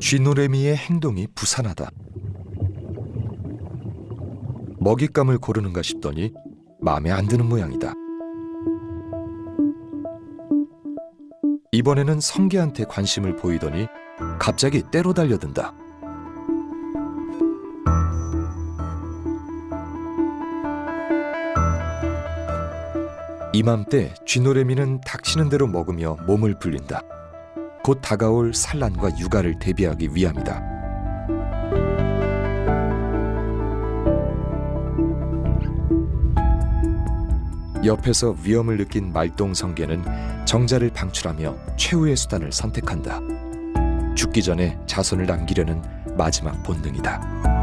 쥐노래미의 행동이 부산하다. 먹잇감을 고르는가 싶더니 마음에 안 드는 모양이다. 이번에는 성게한테 관심을 보이더니 갑자기 때로 달려든다. 이맘때 쥐노래미는 닥치는 대로 먹으며 몸을 불린다. 곧 다가올 산란과 육아를 대비하기 위함이다. 옆에서 위험을 느낀 말똥성게는 정자를 방출하며 최후의 수단을 선택한다. 죽기 전에 자손을 남기려는 마지막 본능이다.